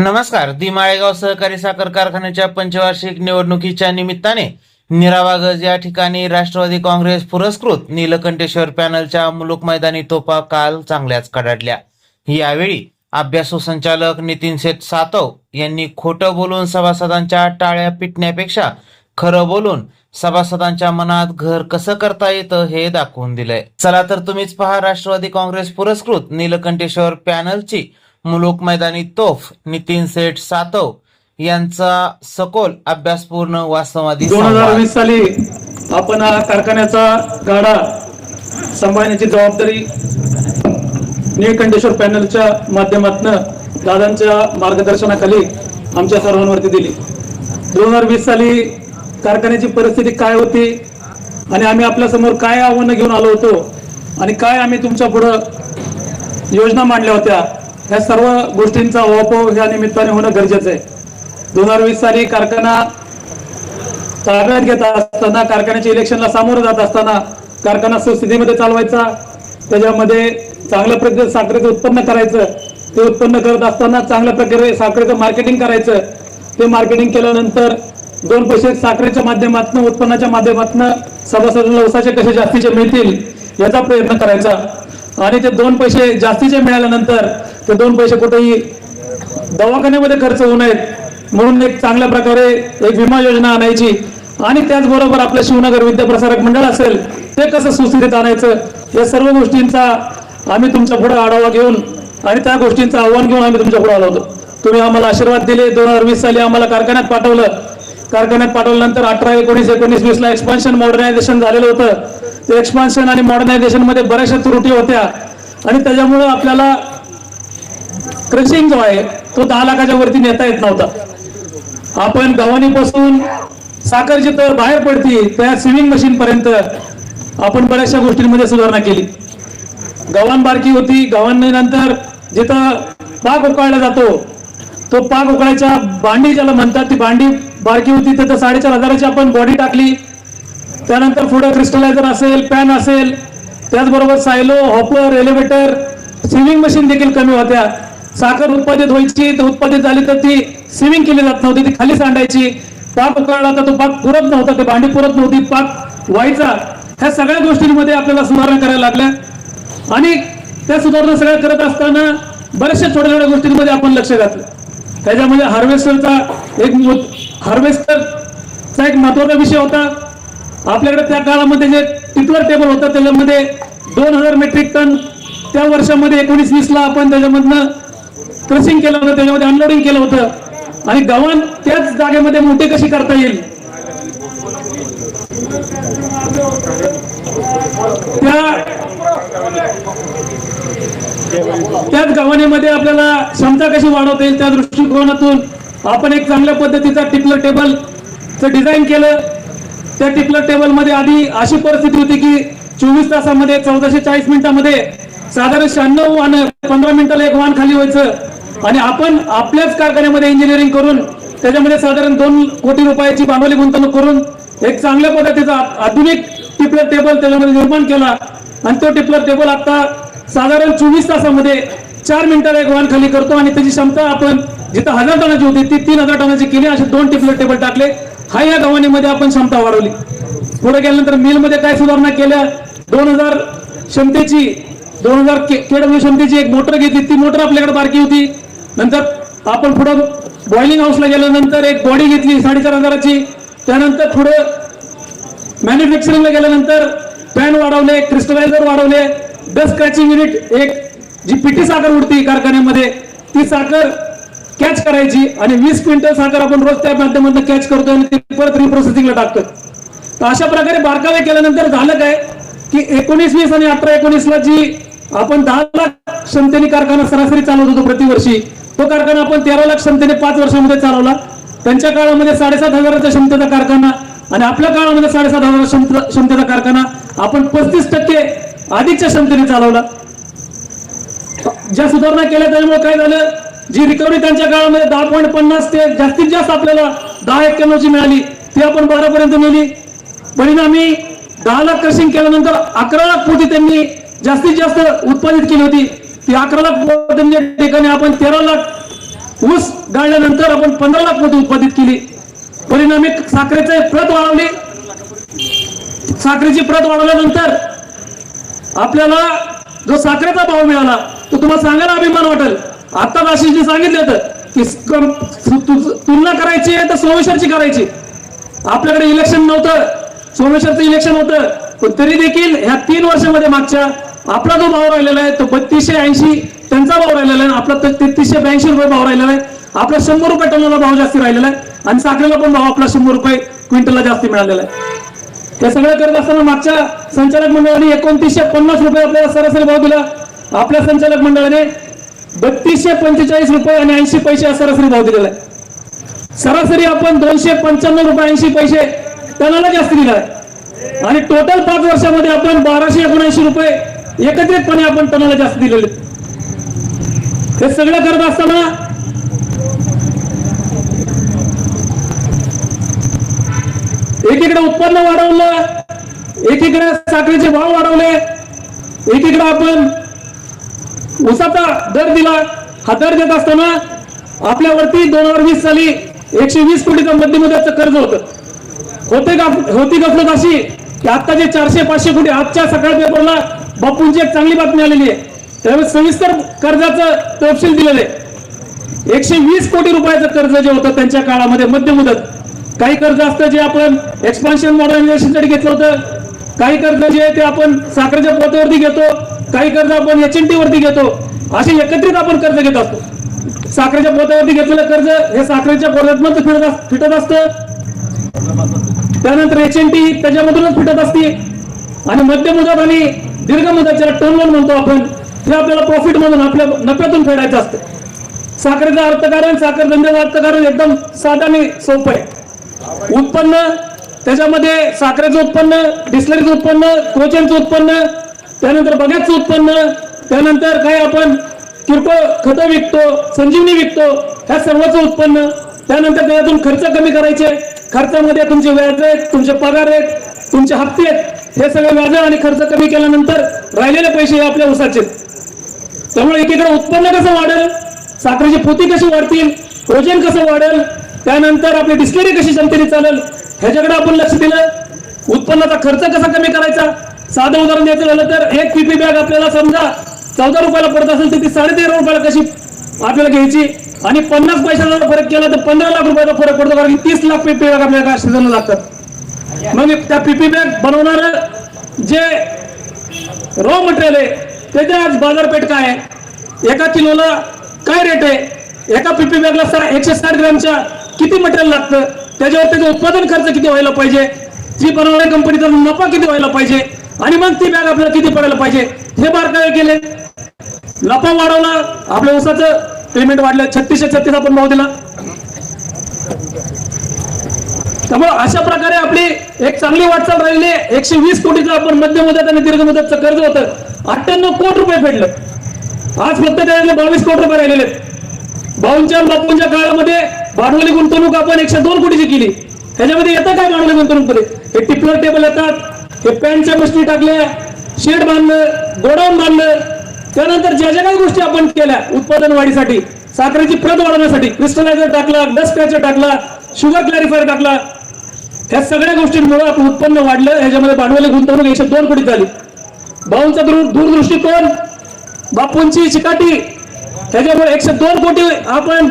नमस्कार. दि माळेगाव सहकारी साखर कारखान्याच्या पंचवार्षिक निवडणुकीच्या निमित्ताने निरावागज या ठिकाणी राष्ट्रवादी काँग्रेस पुरस्कृत नीलकंठेश्वर पॅनलच्या मुलुक मैदानी तोफा काल चांगल्याच कडाडल्या. यावेळी अभ्यासू संचालक नितीन शेठ सातव यांनी खोटं बोलून सभासदांच्या टाळ्या पिटण्यापेक्षा खरं बोलून सभासदांच्या मनात घर कसं करता येतं हे दाखवून दिलंय. चला तर तुम्हीच पहा राष्ट्रवादी काँग्रेस पुरस्कृत नीलकंठेश्वर पॅनलची मुलुक मैदानी तोफ नितीन सेठ सातव यांचा सखोल अभ्यासपूर्ण वास्तवादी दोन हजार वीस साली आपण हा कारखान्याचा गाडा सांभाळण्याची जबाबदारी निळकंठेश्वर पॅनलच्या माध्यमातून दादांच्या मार्गदर्शनाखाली आमच्या सर्वांवरती दिली. दोन हजार वीस साली कारखान्याची परिस्थिती काय होती आणि आम्ही आपल्यासमोर काय आव्हानं घेऊन आलो होतो आणि काय आम्ही तुमच्या पुढं योजना मांडल्या होत्या या सर्व गोष्टींचा अवापव या निमित्ताने होणं गरजेचं आहे. दोन हजार वीस साली कारखाना ताब्यात घेत असताना कारखान्याच्या इलेक्शनला सामोरं जात असताना कारखाना सुस्थितीमध्ये चालवायचा त्याच्यामध्ये चांगल्या प्रकारे साखरेचं उत्पन्न करायचं ते उत्पन्न करत असताना चांगल्या प्रकारे साखरेचं मार्केटिंग करायचं. ते मार्केटिंग केल्यानंतर दोन पैसे साखरेच्या माध्यमातून उत्पन्नाच्या माध्यमातून सभासदांना उसाचे कसे जास्तीचे मिळतील याचा प्रयत्न करायचा. आणि ते दोन पैसे जास्तीचे मिळाल्यानंतर ते दोन पैसे कुठेही दवाखान्यामध्ये खर्च होऊ नयेत. म्हणून एक चांगल्या प्रकारे एक विमा योजना आणायची. आणि त्याचबरोबर आपलं शिवनगर विद्याप्रसारक मंडळ असेल ते कसं सुस्थितीत आणायचं या सर्व गोष्टींचा आम्ही तुमच्यापुढे आढावा घेऊन आणि त्या गोष्टींचं आव्हान घेऊन आम्ही तुमच्यापुढे आलो होतो. तुम्ही आम्हाला आशीर्वाद दिले. दोन हजार वीस साली आम्हाला कारखान्यात पाठवलं. कारखान्यात पाठवल्यानंतर अठरा एकोणीस एकोणीस वीसला एक्सपान्शन मॉडर्नायझेशन झालेलं होतं. ते एक्सपान्शन आणि मॉडर्नायझेशनमध्ये बऱ्याचशा त्रुटी होत्या. आणि त्याच्यामुळं आपल्याला क्रशिंग जो आहे. तो दहा लाखाच्या वरती नेता येत नव्हता. आपण गव्हाणीपासून साखर तर बाहेर पडते त्या स्विमिंग मशीन पर्यंत आपण बऱ्याचशा गोष्टींमध्ये सुधारणा केली. गव्हाण बारकी होती गव्हाणीनंतर जिथं पाक उकाळला जातो तो पाक उकळायच्या भांडी ज्याला म्हणतात ती भांडी बारकी होती तिथं साडेचार हजाराची आपण बॉडी टाकली. त्यानंतर पुढं क्रिस्टलायझर असेल पॅन असेल त्याचबरोबर silo hopper elevator swimming machine देखील कमी होत्या. साखर उत्पादित व्हायची तर उत्पादित झाली तर ती स्विमिंग केली जात नव्हती ती खाली सांडायची. पाक उकळला तर तो पाक पुरत नव्हता ते भांडी पुरत नव्हती पाक व्हायचा. ह्या सगळ्या गोष्टींमध्ये आपल्याला सुधारणा करायला लागल्या. आणि त्या सुधारणा सगळ्या करत असताना बऱ्याचशा छोट्या छोट्या गोष्टींमध्ये आपण लक्ष घातलं. त्याच्यामध्ये हार्वेस्टरचा एक हार्वेस्टरचा एक महत्त्वाचा विषय होता. आपल्याकडे त्या काळामध्ये जे टिपलर टेबल होता त्याच्यामध्ये दोन हजार मेट्रिक टन त्या वर्षामध्ये एकोणीस वीस ला आपण त्याच्यामधनं क्रसिंग केलं होतं त्याच्यामध्ये अनलोडिंग केलं होतं. आणि गव्हाण त्याच जागेमध्ये मोठे कशी करता येईल? त्या त्याच गव्हाणीमध्ये आपल्याला क्षमता कशी वाढवता येईल त्या दृष्टिकोनातून आपण एक चांगल्या पद्धतीचा टिपलर टेबलचं डिझाईन केलं. त्या टिपलर टेबलमध्ये आधी अशी परिस्थिती होती की चोवीस तासामध्ये चौदाशे चाळीस मिनिटामध्ये साधारण शहाण्णव वाहन पंधरा मिनिटाला एक वाहन खाली व्हायचं. आणि आपण आपल्याच कारखान्यामध्ये इंजिनिअरिंग करून त्याच्यामध्ये साधारण दोन कोटी रुपयाची भांडवली गुंतवणूक करून एक चांगल्या पद्धतीचा आधुनिक टिपलर टेबल त्याच्यामध्ये निर्माण केला. आणि तो टिपलर टेबल आता साधारण चोवीस तासामध्ये चार मिनिटाला एक वाहन खाली करतो आणि त्याची क्षमता आपण जिथं हजार टनाची होती ती तीन हजार टनाची केली असे दोन टिपलर टेबल टाकले. हा या गव्हाणीमध्ये आपण क्षमता वाढवली. पुढे गेल्यानंतर मिलमध्ये काय सुधारणा केल्या? दोन हजार क्षमतेची दोन हजार केडब्ल्यू क्षमतेची एक मोटर घेतली. ती मोटर आपल्याकडे बारकी होती. नंतर आपण पुढं बॉइलिंग हाऊसला गेल्यानंतर एक बॉडी घेतली साडेचार हजाराची. त्यानंतर पुढं मॅन्युफॅक्चरिंगला गेल्यानंतर पॅन वाढवले क्रिस्टलायझर वाढवले. डस्ट क्रॅचिंग युनिट एक जी पिठी साखर उडती कारखान्यामध्ये ती साखर कॅच करायची आणि वीस क्विंटल साखर आपण रोज त्या माध्यमातून कॅच करतो आणि ती परत रिप्रोसेसिंगला टाकतो तर अशा प्रकारे बारकावे केल्यानंतर झालं काय की एकोणीस वीस आणि अठरा एकोणीसला जी आपण दहा लाख क्षमतेने कारखाना सरासरी चालवत होतो प्रतिवर्षी तो कारखाना आपण तेरा लाख क्षमतेने पाच वर्षामध्ये चालवला. त्यांच्या काळामध्ये साडेसात हजाराच्या क्षमतेचा कारखाना आणि आपल्या काळामध्ये साडेसात हजार क्षमतेचा कारखाना. आपण पस्तीस टक्के अधिकच्या क्षमतेने चालवला. ज्या सुधारणा केल्या त्यामुळे काय झालं? जी रिकव्हरी त्यांच्या काळामध्ये दहा पॉईंट पन्नास ते जास्तीत जास्त आपल्याला दहा एक्क्याण्णवची मिळाली ती आपण बारापर्यंत नेली. परिणामी दहा लाख क्रशिंग केल्यानंतर अकरा लाख पोटी त्यांनी जास्तीत जास्त उत्पादित केली होती. ती अकरा लाख पोटींच्या ठिकाणी आपण तेरा लाख ऊस गाळल्यानंतर आपण पंधरा लाख पोती उत्पादित केली. परिणामी साखरेचे प्रत वाढवली. साखरेची प्रत वाढवल्यानंतर आपल्याला जो साखरेचा भाव मिळाला तो तुम्हाला सांगायला अभिमान वाटेल. आता आशिषने सांगितलं होतं की तुलना करायची आहे तर सोमेश्वरची करायची. आपल्याकडे इलेक्शन नव्हतं. सोमेश्वरचं इलेक्शन होतं. पण तरी देखील ह्या तीन वर्षामध्ये मागच्या आपला जो भाव राहिलेला आहे तो बत्तीसशे ऐंशी त्यांचा भाव राहिलेला आहे. आपला ते- तेहतीसशे ब्याऐंशी रुपये भाव राहिलेला आहे. आपला शंभर रुपये टनाला भाव जास्ती राहिलेला आहे. आणि साखरेला पण भाव आपला शंभर रुपये क्विंटलला जास्ती मिळालेला आहे. त्या सगळं करत असताना मागच्या संचालक मंडळाने एकोणतीसशे पन्नास रुपये आपल्याला सरासरी भाव दिला. आपल्या संचालक मंडळाने बत्तीसशे पंचेचाळीस रुपये आणि ऐंशी पैसे हा सरासरी भाव दिलेला आहे. सरासरी आपण दोनशे पंच्याण्णव रुपये ऐंशी पैसे टनाला जास्त दिला आहे. आणि टोटल पाच वर्षामध्ये आपण बाराशे एकोणऐंशी रुपये एकत्रितपणे आपण तणाला जास्त दिलेले? हे सगळं करत असताना एकीकडे उत्पन्न वाढवलं एकीकडे साखरेचे भाव वाढवले एकीकडे आपण उसाचा दर दिला. हा दर देत असताना आपल्यावरती दोन हजार वीस साली एकशे वीस कोटीचं मध्यमुद्याचं कर्ज होतं. होते का होती गफलत अशी की आता जे चारशे पाचशे कोटी आजच्या सकाळ पेपरला बापूंची एक चांगली बातमी आलेली आहे. त्यामुळे सविस्तर कर्जाचं तपशील दिलेलं. आहे एकशे वीस कोटी रुपयाचं कर्ज जे होतं त्यांच्या काळामध्ये मध्य मुदत. काही कर्ज असतं जे आपण एक्सपान्शन मॉडर्नायझेशनसाठी घेतलं होतं. काही कर्ज जे आहे ते आपण साखरेच्या पोत्यावरती घेतो. काही कर्ज आपण एच वरती घेतो. असे एकत्रित आपण कर्ज घेत असतो. साखरेच्या पोत्यावरती घेतलेलं कर्ज हे साखरेच्या पोत्यात फिरत फिटत असतं. त्यानंतर एच एन टी त्याच्यामधूनच फिटत असते. आणि मध्य मुदत आणि दीर्घ मुदतीला टर्म लोन म्हणतो आपण ते आपल्याला प्रॉफिट मधून आपल्या नफ्यातून फेडायचं असतं. साखरेचं अर्थकारण साखर धंद्याचं अर्थकारण एकदम साधं आणि सोपं आहे. उत्पन्न त्याच्यामध्ये साखरेचं उत्पन्न डिस्लरीचं उत्पन्न कोचनचं उत्पन्न त्यानंतर बघ्याचं उत्पन्न त्यानंतर काय आपण किरकोळ खतं विकतो संजीवनी विकतो ह्या सर्वच उत्पन्न त्यानंतर त्याच्यातून खर्च कमी करायचे. खर्चामध्ये तुमचे व्याज आहेत तुमचे पगार आहेत तुमचे हप्ते आहेत. हे सगळे व्याज आणि खर्च कमी केल्यानंतर राहिलेले पैसे हे आपल्या उसाचे त्यामुळे एकीकडे उत्पन्न कसं वाढेल साखरेची पोती कशी वाढतील वजन कसं वाढेल त्यानंतर आपली डिस्टरी कशी क्षमतेने चालेल ह्याच्याकडे आपण लक्ष दिलं. उत्पन्नाचा खर्च कसा कमी करायचा साधं उदाहरण द्यायचं झालं तर एक पीपी बॅग आपल्याला समजा चौदा रुपयाला पडत असेल तर ती साडेतेरा रुपयाला कशी आपल्याला घ्यायची? आणि पन्नास पैशाचा जर फरक केला तर पंधरा लाख रुपयाचा फरक पडतो कारण की तीस लाख पीपी बॅग आपल्याला सीझनला लागतात मग त्या पीपी बॅग बनवणार जे रॉ मटेरियल आहे त्याची आज बाजारपेठ काय आहे? एका किलोला काय रेट आहे? एका पीपी बॅगला सा एकशे साठ ग्रॅमच्या किती मटेरियल लागतं? त्याच्यावर त्याचं उत्पादन खर्च किती व्हायला पाहिजे? जी बनवणाऱ्या कंपनीचा नफा किती व्हायला पाहिजे? आणि मग ती बॅग आपल्याला किती पडायला पाहिजे? हे बारकावे केले. नफा वाढवला. आपल्या उसाचं पेमेंट वाढलं. छत्तीसशे छत्तीस आपण भाव दिला. त्यामुळे अशा प्रकारे आपली एक चांगली वाटचाल राहिली. आहे. एकशे वीस कोटीचं आपण मध्य मुदत आणि दीर्घ मुदतचं कर्ज होतं. अठ्ठ्याण्णव कोटी रुपये फेडलं. आज फक्त त्याच्यातले बावीस कोटी रुपये राहिलेले बावनच्या भाऊंच्या बापूंच्या काळामध्ये भांडवली गुंतवणूक आपण एकशे दोन कोटीची केली. ह्याच्यामध्ये येतं काय भांडवली गुंतवणूक हे टिपलर टेबल येतात हे पॅन्टच्या मशीनी टाकल्या शेड बांधलं गोडाऊन बांधलं. त्यानंतर ज्या ज्या काही गोष्टी आपण केल्या उत्पादन वाढीसाठी साखरेची प्रत वाढवण्यासाठी क्रिस्टलायझर टाकला डस्ट क्रॅचर टाकला शुगर क्लॅरिफायर टाकला ह्या सगळ्या गोष्टींमुळे आपलं उत्पन्न वाढलं ह्याच्यामध्ये भांडवली गुंतवणूक एकशे दोन कोटी झाली. भाऊंचा दूर दूरदृष्टिकोन बापूंची चिकाटी ह्याच्यामुळे एकशे दोन कोटी आपण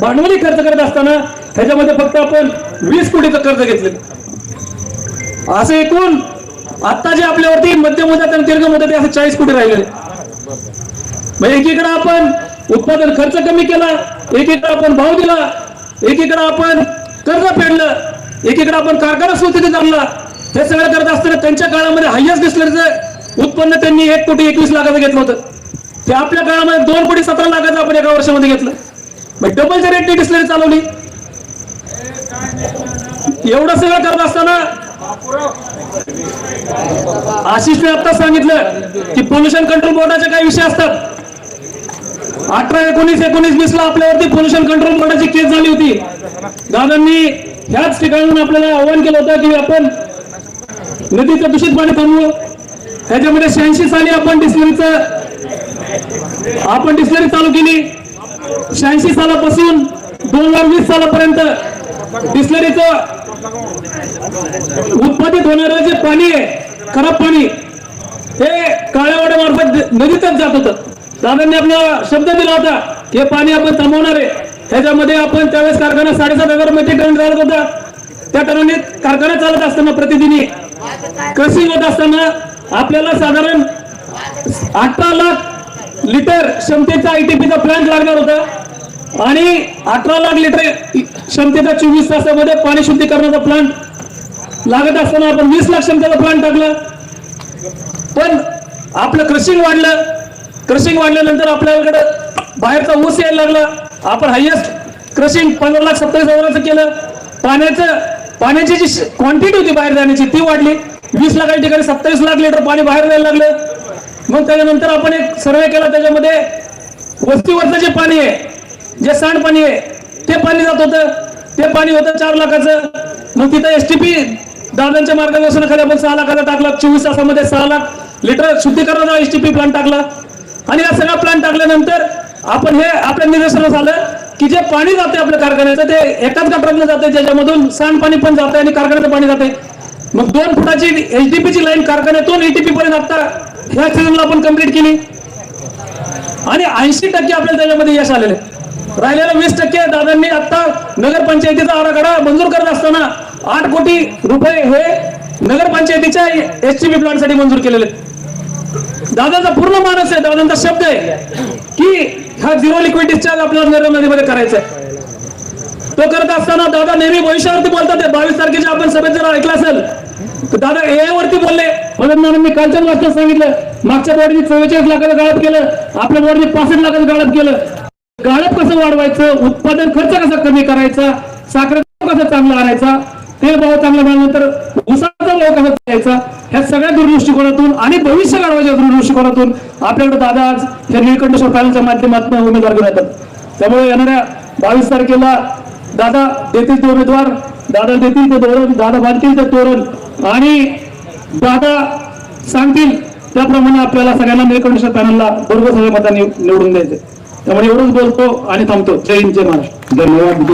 भांडवली खर्च करत असताना ह्याच्यामध्ये फक्त आपण वीस कोटीचं कर्ज घेतलं. असं एकूण आता जे आपल्यावरती मध्य मुदत आणि दीर्घ मुदत असं चाळीस कोटी राहिले म्हणजे एकीकडे आपण उत्पादन खर्च कमी केला एकीकडे आपण भाव दिला एकीकडे आपण कर्ज फेडलं एकीकडे आपण कारखाना सुस्थितीत जमला हे सगळं करत असताना त्यांच्या काळामध्ये हायस्ट डिस्लरीचं उत्पन्न त्यांनी एक कोटी एकवीस लाखाचं घेतलं होतं. ते आपल्या काळामध्ये दोन कोटी सतरा लाखाचं आपण एका वर्षामध्ये घेतलं. मग डबलच्या रेटने डिस्लरी चालवली. एवढं सगळं करत असताना आशिषने आता सांगितलं की पोल्युशन कंट्रोल बोर्डाचे काही विषय असतात. अठरा एकोणीस एकोणीस वीस ला आपल्यावरती पोल्युशन कंट्रोल बोर्डाची केस झाली होती. दादांनी ह्याच ठिकाणून आपल्याला आव्हान केलं होतं की आपण नदीचं दूषित पाणी थांबवू. ह्याच्यामध्ये शहाऐंशी साली आपण डिस्लरीचं आपण डिस्लरी चालू केली. शहाऐंशी सालापासून दोन हजार वीस सालापर्यंत डिस्लरीचं उत्पादित होणारं जे पाणी आहे खराब पाणी हे काळ्यावाड्या मार्फत नदीतच जात होतं. दादांनी आपला शब्द दिला होता हे पाणी आपण थांबवणार आहे. ह्याच्यामध्ये आपण त्यावेळेस कारखाना साडेसात हजार मेट्रिक टन चालत होता त्या टनाने कारखाना चालत असताना प्रतिदिनी कृषी होत असताना आपल्याला साधारण अठरा लाख लिटर क्षमतेचा आयटीपीचा प्लांट लागणार होता. आणि अठरा लाख लिटर क्षमतेचा चोवीस तासामध्ये पाणी शुद्धीकरणाचा प्लांट लागत असताना आपण वीस लाख क्षमतेचा प्लांट टाकला. पण आपलं क्रशिंग वाढलं. क्रशिंग वाढल्यानंतर आपल्याकडे बाहेरचा ऊस यायला लागला. आपण हायएस्ट क्रशिंग पंधरा लाख सत्तावीस हजाराचं केलं. पाण्याचं पाण्याची जी क्वांटिटी होती बाहेर जाण्याची ती वाढली. वीस लाखाच्या ठिकाणी सत्तावीस लाख लिटर पाणी बाहेर जायला लागलं. मग त्याच्यानंतर आपण एक सर्वे केला त्याच्यामध्ये वस्तीवरचं जे पाणी आहे जे सांडपाणी आहे ते पाणी जात होतं. ते पाणी होतं चार लाखाचं. मग तिथं एस टी पी दादांच्या मार्गदर्शनाखाली आपण सहा लाखाचा टाकला चोवीस तासामध्ये सहा लाख लिटर शुद्धीकरणाचा एस टी पी प्लांट टाकला. आणि हा सगळा प्लांट टाकल्यानंतर आपण हे आपल्या निदर्शनास आलं की जे पाणी जाते आपल्या कारखान्याचं ते एकाच गटारातलं जाते ज्याच्यामधून सांडपाणी पण जाते आणि कारखान्याचं पाणी जाते मग दोन फुटाची एचडीपी ची लाईन कारखान्यातून एटीपी पर्यंत आता ह्या सीझनला आपण कंप्लीट केली. आणि ऐंशी टक्के आपल्याला त्याच्यामध्ये यश आलेले राहिलेलं वीस टक्के दादांनी आता नगरपंचायतीचा आराखडा मंजूर करत असताना आठ कोटी रुपये हे नगरपंचायतीच्या एस टी प्लांटसाठी मंजूर केलेले दादाचा पूर्ण मानस आहे दादांचा शब्द आहे की हा झिरो लिक्विड डिस्चार्ज आपल्याला नरेंद्र मोदीमध्ये करायचा आहे. तो करत असताना दादा नेहमी भविष्यावरती बोलतात बावीस तारखेच्या आपण सभेत जर ऐकलं असेल दादा AI वरती बोलले. मदत मी कालच्या वाचता सांगितलं. मागच्या बोर्डनी चव्वेचाळीस लाखाचं गाळप केलं. आपल्या बोर्डनी पासष्ट लाखाचं गाळप केलं. गाळप कसं वाढवायचं? उत्पादन खर्च कसा कमी करायचा? साखर कसा चांगला आणायचा? तेल भाव चांगला मिळाल्यानंतर उसाचा भाव कसा द्यायचा ह्या सगळ्या दूरदृष्टिकोनातून भविष्य घडवायच्या दृष्टिकोनातून आपल्याकडे दादा आज हे निळकंठेश्वर पॅनलच्या माध्यमातून उमेदवार घेऊन येतात. त्यामुळे येणाऱ्या बावीस तारखेला दादा देतील ते उमेदवार दादा देतील ते धोरण दादा बांधतील ते तोरण आणि दादा सांगतील. त्याप्रमाणे आपल्याला सगळ्यांना निळकंठेश्वर पॅनलला बरोबर सगळ्या मतांनी निवडून द्यायचे त्यामुळे एवढंच बोलतो आणि थांबतो. जय हिंद जय महाराष्ट्र. धन्यवाद.